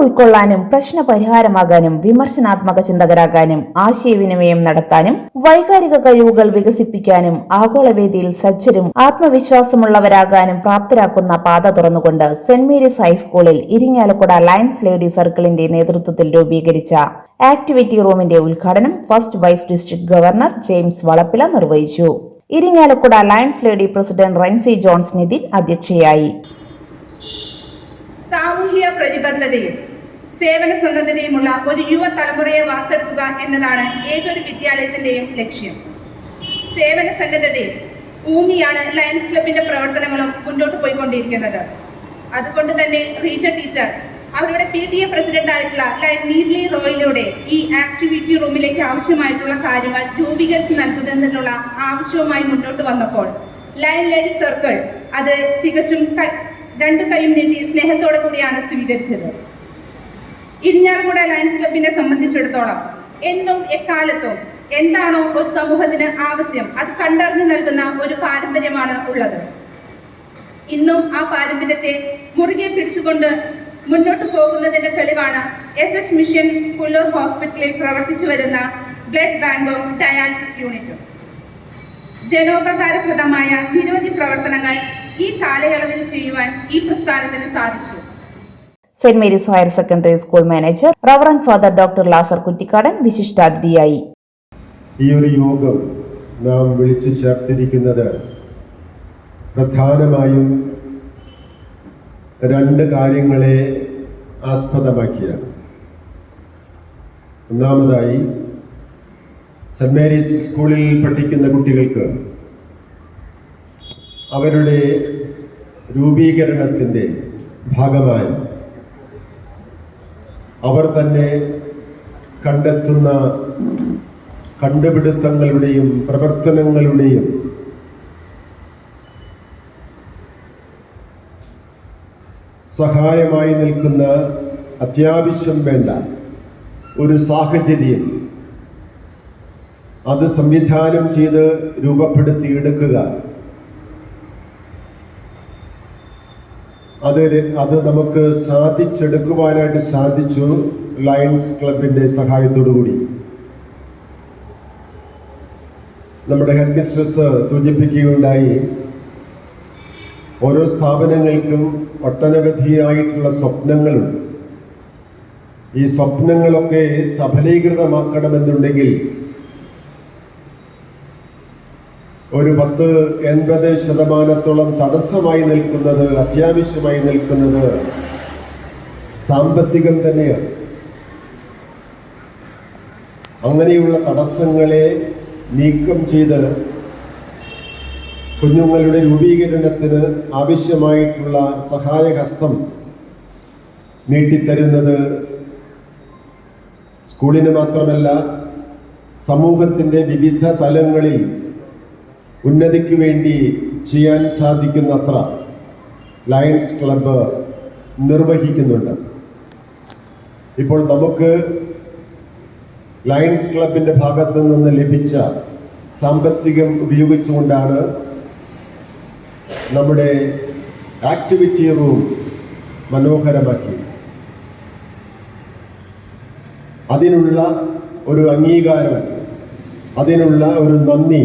ഉൾക്കൊള്ളാനും പ്രശ്ന പരിഹാരമാകാനും വിമർശനാത്മക ചിന്തകരാകാനും ആശയവിനിമയം നടത്താനും വൈകാരിക കഴിവുകൾ വികസിപ്പിക്കാനും ആഗോളവേദിയിൽ സജ്ജരും ആത്മവിശ്വാസമുള്ളവരാകാനും പ്രാപ്തരാക്കുന്ന പാത തുറന്നുകൊണ്ട് സെന്റ് മേരീസ് ഹൈസ്കൂളിൽ ഇരിങ്ങാലക്കുട ലയൻസ് ലേഡി സർക്കിളിന്റെ നേതൃത്വത്തിൽ രൂപീകരിച്ച ആക്ടിവിറ്റി റൂമിന്റെ ഉദ്ഘാടനം first vice district governor James Valappila നിർവഹിച്ചു. Irinjalakuda Lions lady president Rency Johns Nithin അധ്യക്ഷയായി. സാമൂഹ്യ പ്രതിബദ്ധതയും സേവന സന്നദ്ധതയുമുള്ള ഒരു യുവ തലമുറയെ വാർത്തെടുക്കുക എന്നതാണ് ഏതൊരു വിദ്യാലയത്തിന്റെയും ലക്ഷ്യം. സേവന സന്നദ്ധതയിൽ ഊന്നിയാണ് ലയൺസ് ക്ലബിന്റെ പ്രവർത്തനങ്ങളും മുന്നോട്ട് പോയിക്കൊണ്ടിരിക്കുന്നത്. അതുകൊണ്ട് തന്നെ റീച്ച ടീച്ചർ അവരുടെ പി ടി എ പ്രസിഡന്റ് ആയിട്ടുള്ള ലയൺ നീർലി റോയിലൂടെ ഈ ആക്ടിവിറ്റി റൂമിലേക്ക് ആവശ്യമായിട്ടുള്ള കാര്യങ്ങൾ രൂപീകരിച്ച് നൽകുന്നതിനുള്ള ആവശ്യവുമായി മുന്നോട്ട് വന്നപ്പോൾ ലൈൻ ലേഡി സർക്കിൾ അത് തികച്ചും രണ്ടു കൈയും നീട്ടി സ്നേഹത്തോടെ കൂടിയാണ് സ്വീകരിച്ചത്. ഇരിഞ്ഞാലക്കുട ലയൺസ് ക്ലബിനെ സംബന്ധിച്ചിടത്തോളം എന്നും എക്കാലത്തും എന്താണോ ഒരു സമൂഹത്തിന് ആവശ്യം അത് കണ്ടറിഞ്ഞു നൽകുന്ന ഒരു പാരമ്പര്യമാണ് ഉള്ളത്. ഇന്നും ആ പാരമ്പര്യത്തെ മുറുകെ പിടിച്ചുകൊണ്ട് മുന്നോട്ട് പോകുന്നതിന്റെ തെളിവാണ് എസ് എച്ച് മിഷൻ പുല്ലൂർ ഹോസ്പിറ്റലിൽ പ്രവർത്തിച്ചു വരുന്ന ബ്ലഡ് ബാങ്കും ഡയാലിസിസ് യൂണിറ്റും. ജനോപകാരപ്രദമായ നിരവധി പ്രവർത്തനങ്ങൾ ഈ കാലയളവിൽ ചെയ്യുവാൻ ഈ പ്രസ്ഥാനത്തിന് സാധിച്ചു. Saint Mary's higher secondary school manager reverend father doctor Lazar Kuttikkadan വിശിഷ്ടാതിഥിയായി. ഈ ഒരു യോഗം നാം വിളിച്ചു ചേർത്തിരിക്കുന്നത് പ്രധാനമായും രണ്ട് കാര്യങ്ങളെ ആസ്പദമാക്കിയാണ്. ഒന്നാമതായി സെന്റ് മേരീസ് സ്കൂളിൽ പഠിക്കുന്ന കുട്ടികൾക്ക് അവരുടെ രൂപീകരണത്തിന്റെ ഭാഗമായി അവർ തന്നെ കണ്ടെത്തുന്ന കണ്ടുപിടുത്തങ്ങളുടെയും പ്രവർത്തനങ്ങളുടെയും സഹായമായി നിൽക്കുന്ന അത്യാവശ്യം വേണ്ട ഒരു സാഹചര്യം അത് സംവിധാനം ചെയ്ത് രൂപപ്പെടുത്തിയെടുക്കുക. അത് അത് നമുക്ക് സാധിച്ചെടുക്കുവാനായിട്ട് സാധിച്ചു ലയൺസ് സഹായത്തോടു കൂടി നമ്മുടെ ഹെഡ് മിസ്ട്രസ് സൂചിപ്പിക്കുകയുണ്ടായി ഓരോ സ്ഥാപനങ്ങൾക്കും ഒട്ടനവധിയായിട്ടുള്ള സ്വപ്നങ്ങളുണ്ട്. ഈ സ്വപ്നങ്ങളൊക്കെ സഫലീകൃതമാക്കണമെന്നുണ്ടെങ്കിൽ ഒരു പത്ത് എൺപത് ശതമാനത്തോളം തടസ്സമായി നിൽക്കുന്നത് അത്യാവശ്യമായി നിൽക്കുന്നത് സാമ്പത്തികം തന്നെയാണ്. അങ്ങനെയുള്ള തടസ്സങ്ങളെ നീക്കം ചെയ്ത് കുഞ്ഞുങ്ങളുടെ രൂപീകരണത്തിന് ആവശ്യമായിട്ടുള്ള സഹായഹസ്തം നീട്ടിത്തരുന്നത് സ്കൂളിന് മാത്രമല്ല സമൂഹത്തിന്റെ വിവിധ തലങ്ങളിൽ ഉന്നതിക്ക് വേണ്ടി ചെയ്യാൻ സാധിക്കുന്നത്ര ലയൺസ് ക്ലബ്ബ് നിർവഹിക്കുന്നുണ്ട്. ഇപ്പോൾ നമുക്ക് ലയൺസ് ക്ലബിന്റെ ഭാഗത്ത് നിന്ന് ലഭിച്ച സാമ്പത്തികം ഉപയോഗിച്ചുകൊണ്ടാണ് നമ്മുടെ ആക്ടിവിറ്റി റൂം മനോഹരമാക്കി. അതിനുള്ള ഒരു അംഗീകാരം അതിനുള്ള ഒരു നന്ദി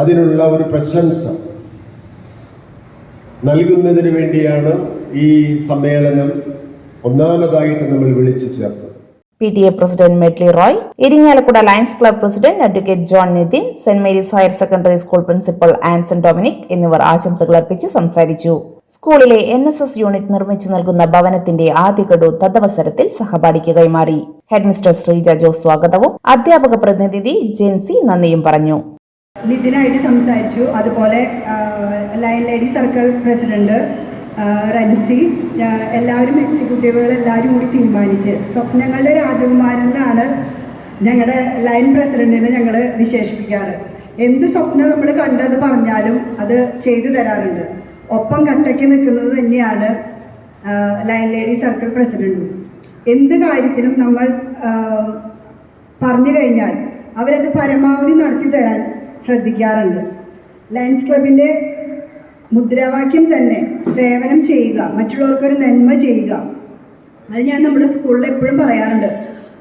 അതിനുള്ള ഒരു പ്രശംസ നൽകുന്നതിന് വേണ്ടിയാണ് ഈ സമ്മേളനം ഒന്നാമതായിട്ട് നമ്മൾ വിളിച്ചു ചേർത്തത്. P T A president Metli Roy Irinjalakuda Lions club president advocate John Nithin Saint Mary's higher secondary school principal Anson Dominic എന്നിവർ ആശംസകൾ അർപ്പിച്ച് സംസാരിച്ചു. സ്കൂളിലെ എൻ എസ് എസ് യൂണിറ്റ് നിർമ്മിച്ചു നൽകുന്ന ഭവനത്തിന്റെ ആദ്യ ഗഡു തദവസരത്തിൽ സഹപാഠിക്ക് കൈമാറി. ഹെഡ്മിസ്റ്റർ ശ്രീജ ജോസ് സ്വാഗതവും അധ്യാപക പ്രതിനിധി ജെൻസി നന്ദിയും പറഞ്ഞു. നിതിനായിട്ട് സംസാരിച്ചു. അതുപോലെ Lion lady circle president Rency എല്ലാവരും എക്സിക്യൂട്ടീവുകൾ എല്ലാവരും കൂടി തീരുമാനിച്ച്. സ്വപ്നങ്ങളുടെ രാജകുമാരൻ എന്നാണ് ഞങ്ങളുടെ ലയൺ പ്രസിഡന്റിനെ ഞങ്ങൾ വിശേഷിപ്പിക്കാറ്. എന്ത് സ്വപ്നം നമ്മൾ കണ്ടത് പറഞ്ഞാലും അത് ചെയ്തു തരാറുണ്ട്. ഒപ്പം കട്ടയ്ക്ക് നിൽക്കുന്നത് തന്നെയാണ് ലൈൻ ലേഡി സർക്കിൾ പ്രസിഡന്റും എന്ത് കാര്യത്തിനും നമ്മൾ പറഞ്ഞു കഴിഞ്ഞാൽ അവരത് പരമാവധി നടത്തി തരാൻ ശ്രദ്ധിക്കാറുണ്ട്. ലയൻസ് ക്ലബിന്റെ മുദ്രാവാക്യം തന്നെ സേവനം ചെയ്യുക മറ്റുള്ളവർക്കൊരു നന്മ ചെയ്യുക. അത് ഞാൻ നമ്മുടെ സ്കൂളിൽ എപ്പോഴും പറയാറുണ്ട്.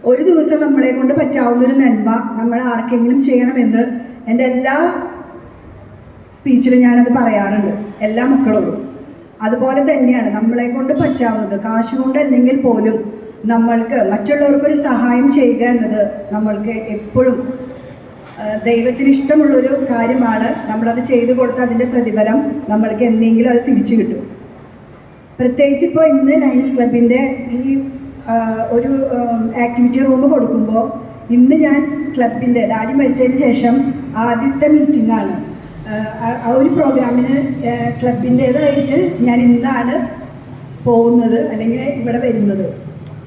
ഒരു ദിവസം നമ്മളെ കൊണ്ട് പറ്റാവുന്ന ഒരു നന്മ നമ്മൾ ആർക്കെങ്കിലും ചെയ്യണമെന്ന് എന്റെ എല്ലാ സ്പീച്ചിലും ഞാനത് പറയാറുണ്ട്. എല്ലാ മക്കളോടും. അതുപോലെ തന്നെയാണ് നമ്മളെ കൊണ്ട് പറ്റാവുന്നത്. കാശ് കൊണ്ടല്ലെങ്കിൽ പോലും നമ്മൾക്ക് മറ്റുള്ളവർക്കൊരു സഹായം ചെയ്യുക എന്നത് നമ്മൾക്ക് എപ്പോഴും ദൈവത്തിന് ഇഷ്ടമുള്ളൊരു കാര്യമാണ് നമ്മളത് ചെയ്തു കൊടുത്ത അതിന്റെ പ്രതിഫലം നമ്മൾക്ക് എന്തെങ്കിലും അത് തിരിച്ചു കിട്ടും. പ്രത്യേകിച്ച് ഇപ്പോൾ ഇന്ന് ലയൻസ് ക്ലബിന്റെ ഈ ഒരു ആക്ടിവിറ്റി റൂം കൊടുക്കുമ്പോൾ ഇന്ന് ഞാൻ ക്ലബിന്റെ ഡാഡി മരിച്ചതിന് ശേഷം ആദ്യത്തെ മീറ്റിംഗ് ആണ്. ആ, ആ- ആ ഒരു പ്രോഗ്രാമിന് ക്ലബിന്റേതായിട്ട് ഞാൻ ഇന്നാണ് പോകുന്നത് അല്ലെങ്കിൽ ഇവിടെ വരുന്നത്.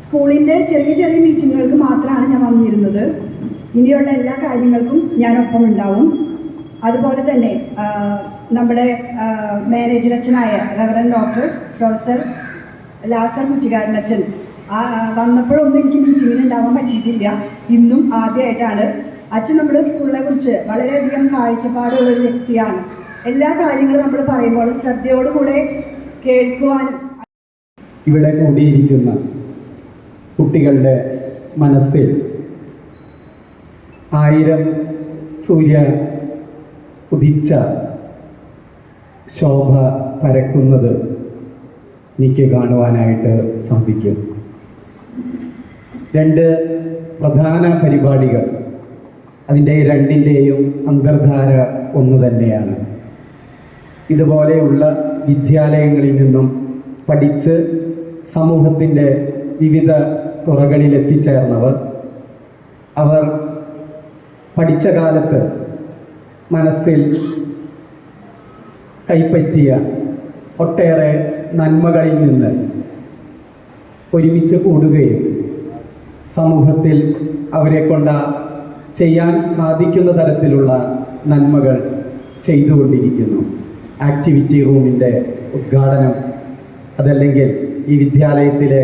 സ്കൂളിന്റെ ചെറിയ ചെറിയ മീറ്റിങ്ങുകൾക്ക് മാത്രമാണ് ഞാൻ വന്നിരുന്നത്. ഇനിയുള്ള എല്ലാ കാര്യങ്ങൾക്കും ഞാൻ ഒപ്പം ഉണ്ടാവും. അതുപോലെ തന്നെ നമ്മുടെ മാനേജർ അച്ഛനായ റവറൻ ഡോക്ടർ പ്രൊഫസർ ലാസർ ആ, വന്നപ്പോഴൊന്നും എനിക്ക് മീറ്റിങ്ങിന് ഉണ്ടാവാൻ പറ്റിയിട്ടില്ല. ഇന്നും ആദ്യമായിട്ടാണ്. അച്ഛൻ നമ്മുടെ സ്കൂളിനെ കുറിച്ച് വളരെയധികം കാഴ്ചപ്പാടുള്ള ഒരു വ്യക്തിയാണ്. എല്ലാ കാര്യങ്ങളും നമ്മൾ പറയുമ്പോൾ ശ്രദ്ധയോടുകൂടെ കേൾക്കുവാനും ഇവിടെ കൂടിയിരിക്കുന്ന കുട്ടികളുടെ മനസ്സിൽ ആയിരം സൂര്യ ഉദിച്ച ശോഭ പരക്കുന്നത് എനിക്ക് കാണുവാനായിട്ട് സാധിക്കും. രണ്ട് പ്രധാന പരിപാടികൾ. അതിന്റെ രണ്ടിന്റെയും അന്തർധാര ഒന്ന് തന്നെയാണ്. ഇതുപോലെയുള്ള വിദ്യാലയങ്ങളിൽ നിന്നും പഠിച്ച് സമൂഹത്തിന്റെ വിവിധ തുറകളിൽ എത്തിച്ചേർന്നവർ അവർ പഠിച്ച കാലത്ത് മനസ്സിൽ കൈപ്പറ്റിയ ഒട്ടേറെ നന്മകളിൽ നിന്ന് ഒരുമിച്ച് കൂടുകയും സമൂഹത്തിൽ അവരെ കൊണ്ട ചെയ്യാൻ സാധിക്കുന്ന തരത്തിലുള്ള നന്മകൾ ചെയ്തുകൊണ്ടിരിക്കുന്നു. ആക്ടിവിറ്റി റൂമിന്റെ ഉദ്ഘാടനം അതല്ലെങ്കിൽ ഈ വിദ്യാലയത്തിലെ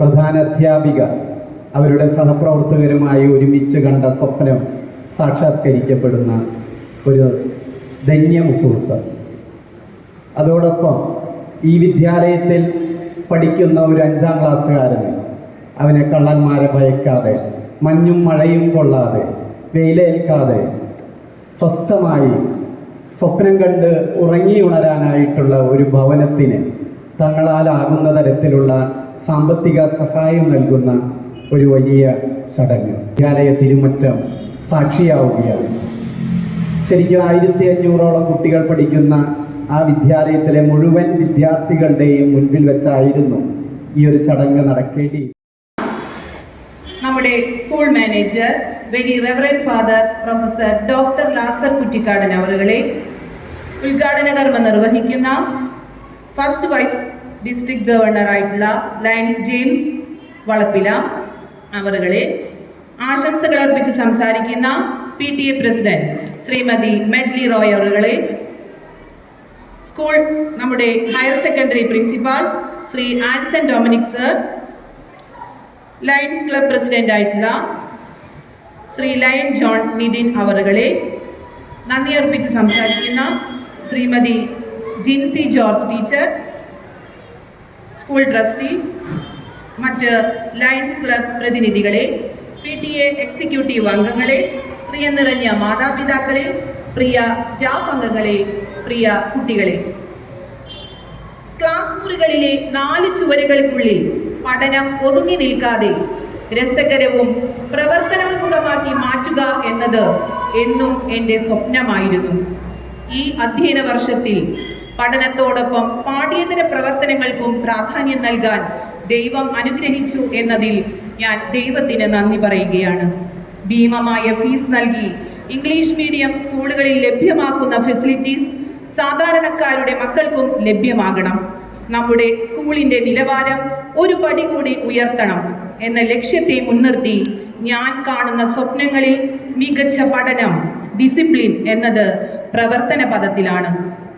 പ്രധാന അധ്യാപിക അവരുടെ സഹപ്രവർത്തകരുമായി ഒരുമിച്ച് കണ്ട സ്വപ്നം സാക്ഷാത്കരിക്കപ്പെടുന്ന ഒരു ധന്യ മുഹൂർത്തം. അതോടൊപ്പം ഈ വിദ്യാലയത്തിൽ പഠിക്കുന്ന ഒരു അഞ്ചാം ക്ലാസ്സുകാരൻ അവനെ കള്ളന്മാരെ ഭയക്കാതെ മഞ്ഞും മഴയും കൊള്ളാതെ വെയിലേൽക്കാതെ സ്വസ്ഥമായി സ്വപ്നം കണ്ട് ഉറങ്ങി ഉണരാനായിട്ടുള്ള ഒരു ഭവനത്തിന് തങ്ങളാലാകുന്ന തരത്തിലുള്ള സാമ്പത്തിക സഹായം നൽകുന്ന ഒരു വലിയ ചടങ്ങ്. വിദ്യാലയ തിരുമറ്റം സാക്ഷിയാവുകയാണ്. ശരിക്കും ആയിരത്തി അഞ്ഞൂറോളം കുട്ടികൾ പഠിക്കുന്ന ആ വിദ്യാലയത്തിലെ മുഴുവൻ വിദ്യാർത്ഥികളുടെയും മുൻപിൽ വെച്ചായിരുന്നു ഈ ഒരു ചടങ്ങ് നടക്കേണ്ടി. നമ്മുടെ school manager very reverend father professor doctor Lazar Kuttikkadan അവരുകളെ ഉദ്ഘാടന കർമ്മം നിർവഹിക്കുന്ന ഫസ്റ്റ് വൈസ് ഡിസ്ട്രിക്ട് ഗവർണർ ആയിട്ടുള്ള ലയൻസ് ജെയിംസ് വളപ്പില അവരുകളെ ആശംസകൾ അർപ്പിച്ച് സംസാരിക്കുന്ന P T A president Shrimati Medley Roy അവറുകളെ. School നമ്മുടെ higher secondary principal Shri Anson Dominic sir Lions club president ആയിട്ടുള്ള ശ്രീ ലയൺ ജോൺ നിതിൻ അവറുകളെ നന്ദി അർപ്പിച്ച് സംസാരിക്കുന്ന Shrimati Jincy George teacher school trustee മറ്റ് ലയൺസ് ക്ലബ് പ്രതിനിധികളെ പി ടി എ എക്സിക്യൂട്ടീവ് അംഗങ്ങളെ പ്രിയ നിറഞ്ഞ മാതാപിതാക്കളെ പ്രിയ സ്റ്റാഫ് അംഗങ്ങളെ പ്രിയ കുട്ടികളെ. ക്ലാസ് മുറികളിലെ നാല് ചുവരുകൾക്കുള്ളിൽ പഠനം ഒതുങ്ങി നിൽക്കാതെ രസകരവും പ്രവർത്തനോന്മുഖമാക്കി മാറ്റുക എന്നത് എന്നും എന്റെ സ്വപ്നമായിരുന്നു. ഈ അധ്യയന വർഷത്തിൽ പഠനത്തോടൊപ്പം പാഠ്യേതര പ്രവർത്തനങ്ങൾക്കും പ്രാധാന്യം നൽകാൻ ദൈവം അനുഗ്രഹിച്ചു എന്നതിൽ ഞാൻ ദൈവത്തിന് നന്ദി പറയുകയാണ്. ഭീമമായ ഫീസ് നൽകി ഇംഗ്ലീഷ് മീഡിയം സ്കൂളുകളിൽ ലഭ്യമാക്കുന്ന ഫെസിലിറ്റീസ് സാധാരണക്കാരുടെ മക്കൾക്കും ലഭ്യമാകണം. നമ്മുടെ സ്കൂളിന്റെ നിലവാരം ഒരു പടി കൂടി ഉയർത്തണം എന്ന ലക്ഷ്യത്തെ മുൻനിർത്തി ഞാൻ കാണുന്ന സ്വപ്നങ്ങളിൽ മികച്ച പഠനം ഡിസിപ്ലിൻ എന്നത് പ്രവർത്തന പദത്തിലാണ്.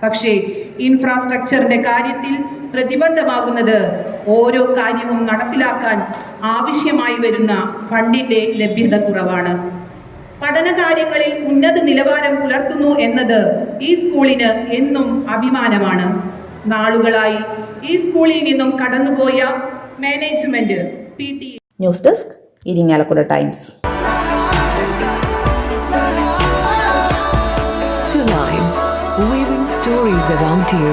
പക്ഷേ ഇൻഫ്രാസ്ട്രക്ചറിന്റെ കാര്യത്തിൽ പ്രതിബന്ധമാകുന്നത് ഓരോ കാര്യവും നടപ്പിലാക്കാൻ ആവശ്യമായി വരുന്ന ഫണ്ടിന്റെ ലഭ്യത കുറവാണ്. പഠനകാര്യങ്ങളിൽ ഉന്നത നിലവാരം പുലർത്തുന്നു എന്നത് ഈ സ്കൂളിന് എന്നും അഭിമാനമാണ്. നാളുകളായി ഈ സ്കൂളിൽ നിന്നും കടന്നുപോയ management P T news desk Irinjalakuda Times. To Line, weaving stories around you.